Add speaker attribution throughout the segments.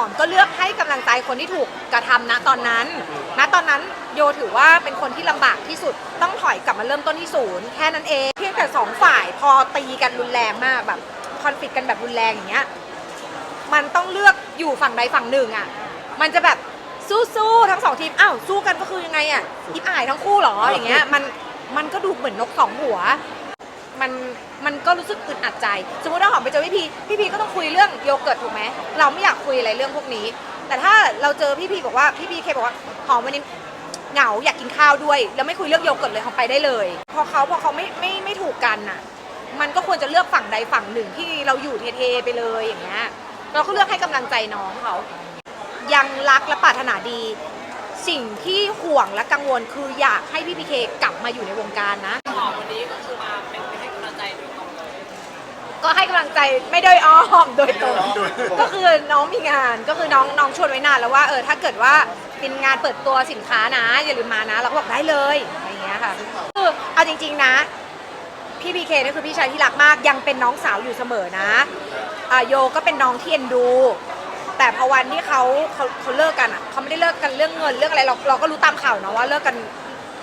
Speaker 1: อมก็เลือกให้กำลังใจคนที่ถูกกระทำณตอนนั้น ณตอนนั้นโยถือว่าเป็นคนที่ลำบากที่สุดต้องถอยกลับมาเริ่มต้นที่ศูนย์แค่นั้นเองเพียงแต่สองฝ่ายพอตีกันรุนแรงมากแบบคอนฟ lict กันแบบรุนแรงอย่างเงี้ย มันต้องเลือกอยู่ฝั่งใดฝั่งหนึ่งอะ มันจะแบบสู้ๆทั้งสองทีม อ้าวสู้กันก็คือยังไงอะอิบอายทั้งคู่เหรออย่างเงี้ย มันมันก็ดูเหมือนนกสองหัว มันมันก็รู้สึกอึดอัดใจ สมมติว่าหอมไปเจอพี่พีพี่พีก็ต้องคุยเรื่องโยเกิร์ตถูกไหมเราไม่อยากคุยอะไรเรื่องพวกนี้ แต่ถ้าเราเจอพี่พีบอกว่าพี่พีเคบอกว่าหอมวันนี้เหงาอยากกินข้าวด้วย แล้วไม่คุยเรื่องโยเกิร์ตเลยหอมไปได้เลย พอเขาพอเขาไม่ไม่ไม่ถูกกันน่ะ มันก็ควรจะเลือกฝั่งใดฝั่งหนึ่งที่เราอยู่เทๆไปเลยอย่างเงี้ยเราก็เลือกให้กำลังใจน้องเขายังรักและปรารถนาดี สิ่งที่ห่วงและกังวลคืออยากให้พี่พีเคกลับมาอยู่ในวงการนะ
Speaker 2: หอมวันนี้ก็คือมา
Speaker 1: ก็ให้กำลังใจไม่โดยอ้อมโดยตรง ก็คือน้องมีงานก็คือน้องน้องชวนไว้นานแล้วว่าเออถ้าเกิดว่าเป็นงานเปิดตัวสินค้านะ อย่าลืมมานะเราก็บอกได้เลยอะไรอย่างเงี้ยค่ะคือเอาจริง ๆนะ พี่พีเคนี่คือพี่ชายที่รักมากยังเป็นน้องสาวอยู่เสมอนะอ่าโยก็เป็นน้องที่เอ็นดู แต่พอวันที่เขาเขาเขาเลิกกันอะเขาไม่ได้เลิกกันเรื่องเงินเรื่องอะไรเราเราก็รู้ตามข่าวนะว่าเลิกกัน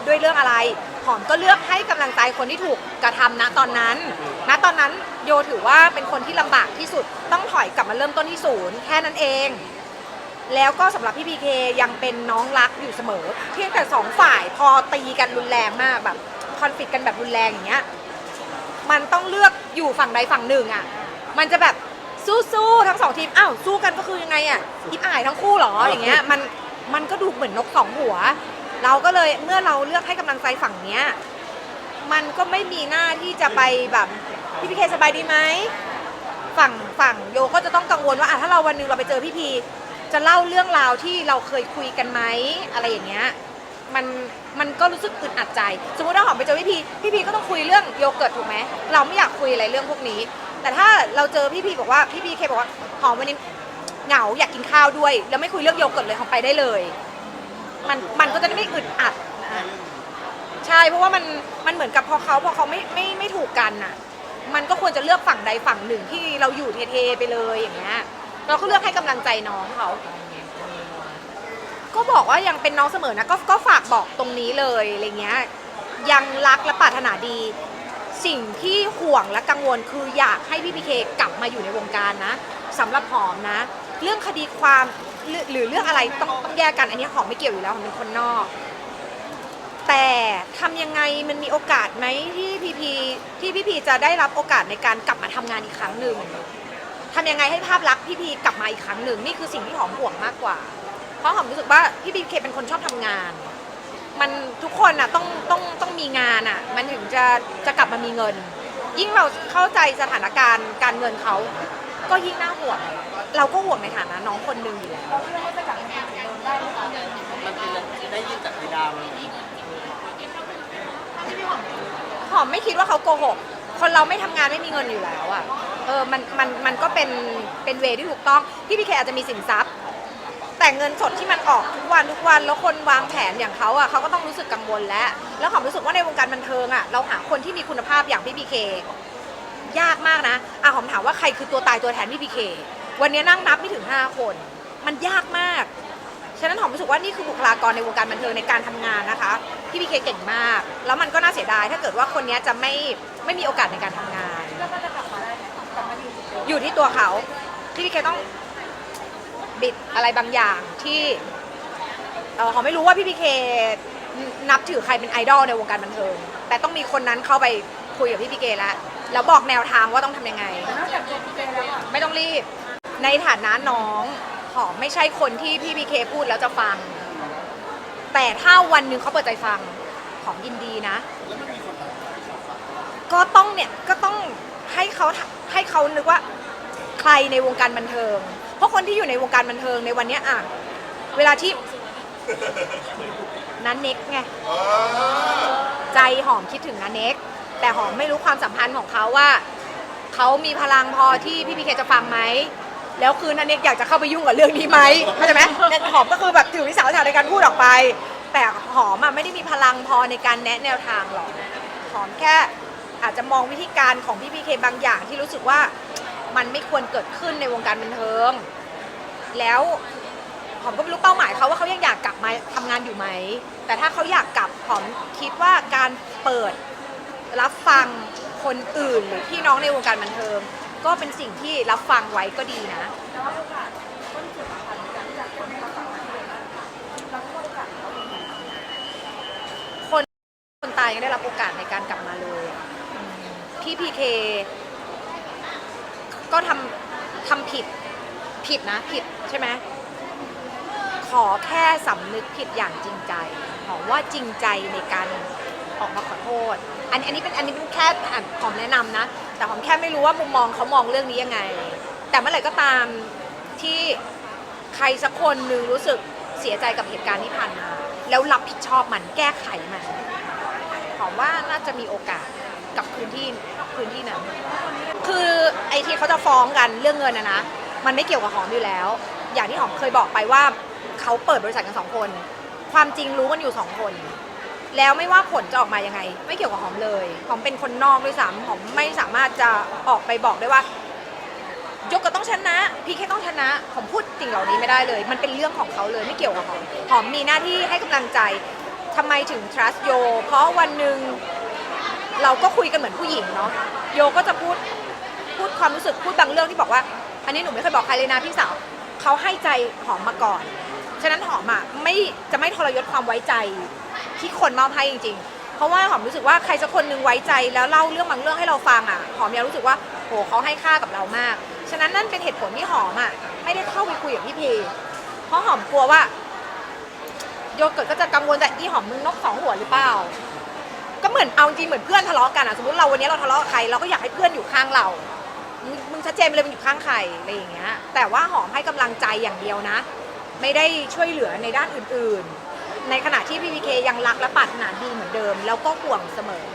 Speaker 1: ด้วยเรื่องอะไร หอมก็เลือกให้กำลังใจคนที่ถูกกระทำณตอนนั้น ณตอนนั้นโยถือว่าเป็นคนที่ลำบากที่สุดต้องถอยกลับมาเริ่มต้นที่ศูนย์แค่นั้นเอง แล้วก็สำหรับพี่พีเคยังเป็นน้องรักอยู่เสมอ เพียงแต่สองฝ่ายพอตีกันรุนแรงมากแบบคอนฟ lict กันแบบรุนแรงอย่างเงี้ยมันต้องเลือกอยู่ฝั่งใดฝั่งหนึ่งอะมันจะแบบสู้ๆทั้งสองทีมอ้าวสู้กันก็คือยังไงอะอิบอายทั้งคู่เหรออย่างเงี้ยมันมันก็ดูเหมือนนกสองหัว เราก็เลยเมื่อเราเลือกให้กำลังใจฝั่งเนี้ยมันก็ไม่มีหน้าที่จะไปแบบพี่พีเคสบายดีไหมฝั่งฝั่งโยก็จะต้องกังวลว่าอะถ้าเราวันหนึงเราไปเจอพี่พีจะเล่าเรื่องราวที่เราเคยคุยกันไหมอะไรอย่างเงี้ยมันมันก็รู้สึกอึดอัดใจ สมมติว่าหอมไปเจอพี่พีพี่พีก็ต้องคุยเรื่องโยเกิร์ตถูกไหมเราไม่อยากคุยอะไรเรื่องพวกนี้ แต่ถ้าเราเจอพี่พีบอกว่าพี่พีเคบอกว่าหอมวันนี้เหงาอยากกินข้าวด้วย แล้วไม่คุยเรื่องโยเกิร์ตเลยหอมไปได้เลย มันมันก็จะได้ไม่อึดอัดนะใช่เพราะว่ามันมันเหมือนกับพอเขาพอเขาไม่ไม่ไม่ถูกกันน่ะ มันก็ควรจะเลือกฝั่งใดฝั่งหนึ่งที่เราอยู่เทๆไปเลยอย่างเงี้ยเราก็เลือกให้กำลังใจน้องเขาก็บอกว่ายังเป็นน้องเสมอนะก็ก็ฝากบอกตรงนี้เลยอะไรเงี้ยยังรักและปรารถนาดี สิ่งที่ห่วงและกังวลคืออยากให้พี่พีเคกลับมาอยู่ในวงการนะสำหรับหอมนะ เรื่องคดีความหรือหรือเรื่องอะไรต้องต้องแยกกันอันนี้หอมไม่เกี่ยวอยู่แล้วหอมเป็นคนนอก แต่ทำยังไงมันมีโอกาสไหมที่พีพีที่พี่พีจะได้รับโอกาสในการกลับมาทำงานอีกครั้งหนึ่งทำยังไงให้ภาพลักษณ์พี่พีกลับมาอีกครั้งหนึ่งนี่คือสิ่งที่หอมห่วงมากกว่า เพราะหอมรู้สึกว่าพี่พีเคเป็นคนชอบทำงาน มันทุกคนอะต้องต้องต้องมีงานอะ มันถึงจะจะกลับมามีเงิน ยิ่งเราเข้าใจสถานการณ์การเงินเขา ก็ยิ่งน่าห่วง เราก็ห่วงในฐานะน้องคนหนึ่งอยู่แล้ว
Speaker 2: มันเป็นเรื่องที่ได้ยินจากพี่ดาวเลย
Speaker 1: หอมไม่คิดว่าเขาโกหก คนเราไม่ทำงานไม่มีเงินอยู่แล้วอะเออ มัน มัน มันก็เป็น เป็นเวที่ถูกต้อง พี่พีเคอาจจะมีสินทรัพย์ แต่เงินสดที่มันออกทุกวันทุกวัน แล้วคนวางแผนอย่างเขาอะเขาก็ต้องรู้สึกกังวลแล้ว แล้วหอมรู้สึกว่าในวงการบันเทิงอะเราหาคนที่มีคุณภาพอย่างพี่พีเค ยากมากนะอะหอมถามว่าใครคือตัวตายตัวแทนพี่พีเควันนี้นั่งนับไม่ถึง 5 คน มันยากมาก ฉะนั้นหอมรู้สึกว่านี่คือบุคลากรในวงการบันเทิงในการทำงานนะคะพี่พีเคเก่งมาก แล้วมันก็น่าเสียดายถ้าเกิดว่าคนนี้จะไม่ไม่มีโอกาสในการทำงานอยู่ที่ตัวเขาพี่พีเคต้องบิดอะไรบางอย่างที่เออหอมไม่รู้ว่าพี่พีเคนับถือใครเป็นไอดอลในวงการบันเทิง แต่ต้องมีคนนั้นเข้าไป คุยกับพี่พีเคแล้วแล้วบอกแนวทางว่าต้องทำยังไงไม่ต้องรีบ ในฐานะน้อง หอมไม่ใช่คนที่พี่พีเคพูดแล้วจะฟัง แต่ถ้าวันหนึ่งเขาเปิดใจฟัง หอมยินดีนะ ก็ต้องเนี่ย ก็ต้องให้เขาให้เขานึกว่า ใครในวงการบันเทิง เพราะคนที่อยู่ในวงการบันเทิงในวันเนี้ยอะ เวลาที่ นันเน็กไง ใจหอมคิดถึงนันเน็ก แต่หอมไม่รู้ความสัมพันธ์ของเขาว่าเขามีพลังพอที่พี่พีเคจะฟังไหมแล้วคือนันเน็กอยากจะเข้าไปยุ่งกับเรื่องนี้ไหมเข้าใจไหมเนี่ยหอมก็คือแบบถือวิสาสะในการพูดออกไป แต่หอมอะไม่ได้มีพลังพอในการแนะแนวทางหรอกหอมแค่อาจจะมองวิธีการของพี่พีเคบางอย่างที่รู้สึกว่ามันไม่ควรเกิดขึ้นในวงการบันเทิง แล้วหอมก็ไม่รู้เป้าหมายเขาว่าเขายังอยากกลับมาทำงานอยู่ไหม แต่ถ้าเขาอยากกลับหอมคิดว่าการเปิด รับฟังคนอื่นหรือพี่น้องในวงการบันเทิงก็เป็นสิ่งที่รับฟังไว้ก็ดีนะ คนคนตายยังได้รับโอกาสในการกลับมาเลยพี่พีเคก็ทำทำผิดผิดนะผิดใช่ไหมขอแค่สำนึกผิดอย่างจริงใจหอมว่าจริงใจในการ ออกมาขอโทษ อันอันนี้เป็นอันนี้เป็นแค่อะหอมแนะนำนะ แต่หอมแค่ไม่รู้ว่ามุมมองเขามองเรื่องนี้ยังไง แต่เมื่อไหร่ก็ตามที่ใครสักคนหนึ่งรู้สึกเสียใจกับเหตุการณ์ที่ผ่านมา แล้วรับผิดชอบมันแก้ไขมันหอมว่าน่าจะมีโอกาสกับพื้นที่พื้นที่นั้น คือไอ้ที่เขาจะฟ้องกันเรื่องเงินนะนะ มันไม่เกี่ยวกับหอมอยู่แล้ว อย่างที่หอมเคยบอกไปว่าเขาเปิดบริษัทกันสองคน ความจริงรู้กันอยู่สองคน แล้วไม่ว่าผลจะออกมายังไง ไม่เกี่ยวกับหอมเลยหอมเป็นคนนอกด้วยซ้ำหอมไม่สามารถจะออกไปบอกได้ว่ายกก็ต้องชนะพี่แค่ต้องชนะหอมพูดสิ่งเหล่านี้ไม่ได้เลย มันเป็นเรื่องของเขาเลยไม่เกี่ยวกับหอมหอมมีหน้าที่ให้กำลังใจทำไมถึง trust โย เพราะวันหนึ่งเราก็คุยกันเหมือนผู้หญิงเนาะโยก็จะพูดพูดความรู้สึกพูดบางเรื่องที่บอกว่า อันนี้หนูไม่เคยบอกใครเลยนะพี่สาวเขาให้ใจหอมมาก่อน ฉะนั้นหอมอะไม่จะไม่ทรยศความไว้ใจ ที่คนมอบให้จริง ๆ เพราะว่าหอมรู้สึกว่าใครสักคนหนึ่งไว้ใจแล้วเล่าเรื่องบางเรื่องให้เราฟังอะหอมยังรู้สึกว่าโหเขาให้ค่ากับเรามาก ฉะนั้นนั่นเป็นเหตุผลที่หอมอะไม่ได้เข้าไปคุยกับพี่พีเพราะหอมกลัวว่า โยเกิร์ตก็จะกังวลแต่อีหอมมึงนกสองหัวหรือเปล่าก็เหมือนเอาจริงเหมือนเพื่อนทะเลาะกันอะสมมติเราวันนี้เราทะเลาะกับใครเราก็อยากให้เพื่อนอยู่ข้างเรามึงชัดเจนเลยมึงอยู่ข้างใครอะไรอย่างเงี้ย แต่ว่าหอมให้กำลังใจอย่างเดียวนะ ไม่ได้ช่วยเหลือในด้านอื่นๆ ในขณะที่พีพีเคยังรักและปรารถนาดีเหมือนเดิม แล้วก็ห่วงเสมอ